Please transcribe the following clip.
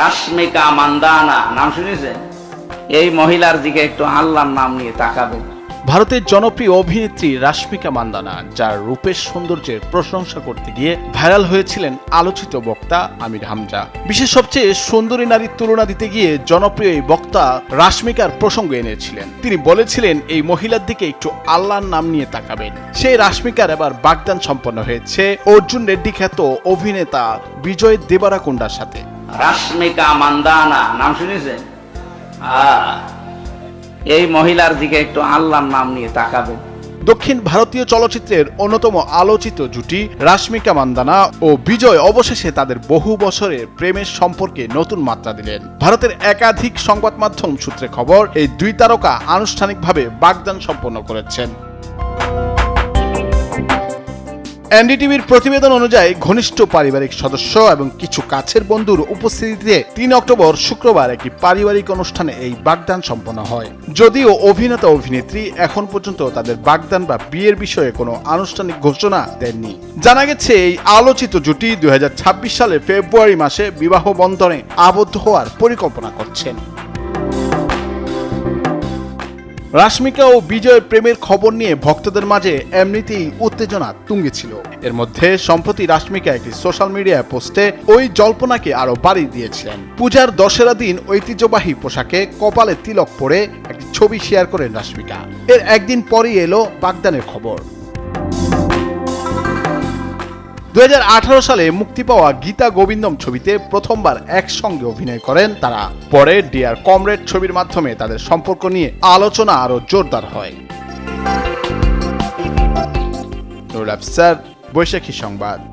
রাশ্মিকা মান্দানা, নাম শুনেছেন এই মহিলার দিকে একটু আল্লাহর নাম নিয়ে তাকাবেন ভারতের জনপ্রিয় অভিনেত্রী রাশ্মিকা মান্দানা, যার রূপের সৌন্দর্যের প্রশংসা করতে গিয়ে ভাইরাল হয়েছিলেন আলোচিত বক্তা আমির হামজা। বিশেষ সবচেয়ে সুন্দরী নারীর তুলনা দিতে গিয়ে জনপ্রিয় এই বক্তা রাশ্মিকার প্রসঙ্গ এনেছিলেন। তিনি বলেছিলেন, এই মহিলার দিকে একটু আল্লাহর নাম নিয়ে তাকাবেন। সেই রাশমিকার এবার বাগদান সম্পন্ন হয়েছে। অর্জুন রেড্ডি খ্যাত অভিনেতা বিজয় দেবারাকুন্ডার সাথে। রাশ্মিকা মান্দানা, নাম শুনেছেন? এই মহিলার দিকে একটু আল্লাহর নাম নিয়ে তাকাবেন। দক্ষিণ ভারতীয় চলচ্চিত্রের অন্যতম আলোচিত জুটি রাশ্মিকা মান্দানা ও বিজয় অবশেষে তাদের বহু বছরের প্রেমের সম্পর্কে নতুন মাত্রা দিলেন। ভারতের একাধিক সংবাদ মাধ্যম সূত্রে খবর, এই দুই তারকা আনুষ্ঠানিকভাবে বাগদান সম্পন্ন করেছেন। এনডিটিভির প্রতিবেদন অনুযায়ী, ঘনিষ্ঠ পারিবারিক সদস্য এবং কিছু কাছের বন্ধুর উপস্থিতিতে তিন অক্টোবর শুক্রবার একটি পারিবারিক অনুষ্ঠানে এই বাগদান সম্পন্ন হয়। যদিও অভিনেতা, অভিনেত্রী এখন পর্যন্ত তাদের বাগদান বা বিয়ের বিষয়ে কোনো আনুষ্ঠানিক ঘোষণা দেননি। জানা গেছে, এই আলোচিত জুটি দু হাজার ছাব্বিশ সালের ফেব্রুয়ারি মাসে বিবাহ বন্ধনে আবদ্ধ হওয়ার পরিকল্পনা করছেন। রাশ্মিকা ও বিজয়ের প্রেমের খবর নিয়ে ভক্তদের মাঝে এমনিতেই উত্তেজনা তুঙ্গে ছিল। এর মধ্যে সম্প্রতি রাশমিকা একটি সোশ্যাল মিডিয়ায় পোস্টে ওই জল্পনাকে আরও বাড়ি দিয়েছিলেন পূজার দশেরা দিন ঐতিহ্যবাহী পোশাকে কপালে তিলক পরে একটি ছবি শেয়ার করেন রাশমিকা। এর একদিন পরই এলো বাগদানের খবর। দু হাজার আঠারো সালে মুক্তি পাওয়া গীতা গোবিন্দম ছবিতে প্রথমবার একসঙ্গে অভিনয় করেন তারা। পরে ডিয়ার কমরেড ছবির মাধ্যমে তাদের সম্পর্ক নিয়ে আলোচনা আরও জোরদার হয়। বৈশাখী সংবাদ।